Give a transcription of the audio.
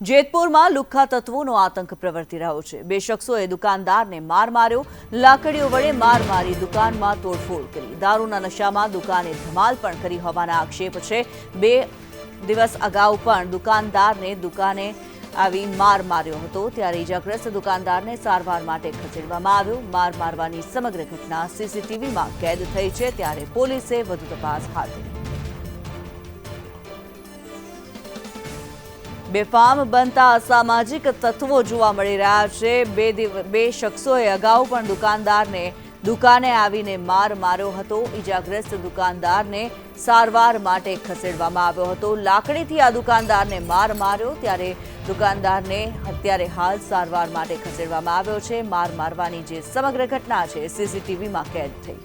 જેતપુરમાં લુખ્ખા તત્વોનો આતંક પ્રવર્તી રહ્યો છે. બે શખ્સોએ દુકાનદારને માર માર્યો. લાકડીઓ વડે માર મારી દુકાનમાં તોડફોડ કરી. દારૂના નશામાં દુકાને ધમાલ પણ કરી હોવાના આક્ષેપ છે. બે દિવસ અગાઉ પણ દુકાનદારને દુકાને આવી માર માર્યો હતો. ત્યારે ઇજાગ્રસ્ત દુકાનદારને સારવાર માટે ખસેડવામાં આવ્યો. માર મારવાની સમગ્ર ઘટના સીસીટીવીમાં કેદ થઈ છે. ત્યારે પોલીસે વધુ તપાસ હાથ ધરી. બેફામ બનતા અસામાજિક તત્વો જોવા મળી રહ્યા છે. બે બે શખ્સોએ અગાઉ પણ દુકાનદારને દુકાને આવીને માર માર્યો હતો. ઈજાગ્રસ્ત દુકાનદારને સારવાર માટે ખસેડવામાં આવ્યો હતો. લાકડીથી આ દુકાનદારને માર માર્યો ત્યારે દુકાનદારને અત્યારે હાલ સારવાર માટે ખસેડવામાં આવ્યો છે. માર મારવાની જે સમગ્ર ઘટના છે સીસીટીવીમાં કેદ થઈ.